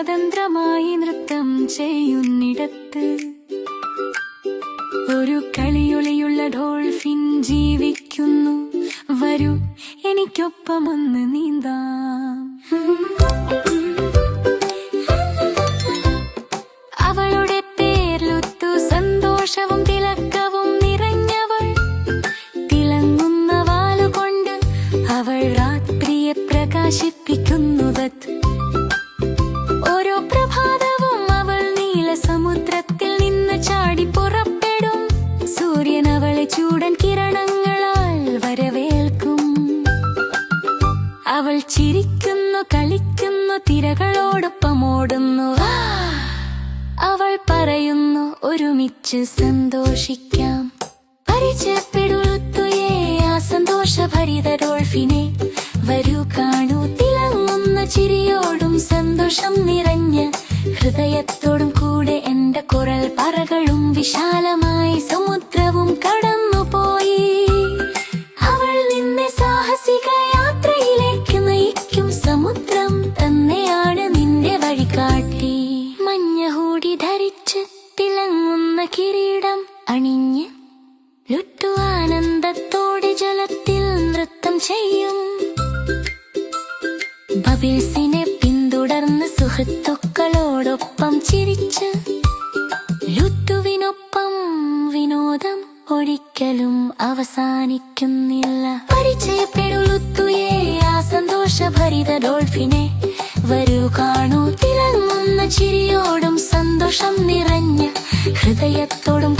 സ്വതന്ത്രമായി നൃത്തം ചെയ്യുന്നിടത്ത് ഒരു കളിയൊളിയുള്ള ഡോൾഫിൻ ജീവിക്കുന്നു. വരൂ എനിക്കൊപ്പമൊന്ന് നീന്താം. അവളുടെ പേരിലുത്തു സന്തോഷവും തിലക്കവും നിറഞ്ഞവൾ തിളങ്ങുന്ന വാലുകൊണ്ട് അവൾ രാത്രിയെ പ്രകാശിപ്പിക്കുന്നവത് ചിരിക്കുന്നു കളിക്കുന്നു തിരകളോടൊപ്പം ഓടുന്നു അവൾ പറയുന്നു ഒരുമിച്ച് സന്തോഷിക്കാം. പരിചയപ്പെടുത്തുയേ ആ സന്തോഷഭരിത ഡോൾഫിനെ. വരൂ കാണൂ തിളങ്ങുന്ന ചിരിയോടും സന്തോഷം നിറഞ്ഞ ഹൃദയത്തോടും കൂടെ എന്റെ കുരൽ പറകളും വിശാലമായി സമുദ്രവും കടന്നുപോയി ഹൂടി ധരിച്ച് തിളങ്ങുന്ന കിരീടം അണിഞ്ഞ് ലുട്ടു ആനന്ദത്തോടെ ജലത്തിൽ നൃത്തം ചെയ്യും. ബബിൾസിനെ പിന്തുടർന്ന് സുഹൃത്തുക്കളോടൊപ്പം ചിരിച്ച് ലുട്ടുവിനൊപ്പം വിനോദം ഒരിക്കലും അവസാനിക്കുന്നില്ല. പരിചയപ്പെടുത്തുയേ ആ സന്തോഷഭരിത ഡോൾഫിനെ. വരൂ കാണൂ തിളങ്ങുന്ന ചിരിയോടും സന്തോഷം നിറഞ്ഞ ഹൃദയത്തോടും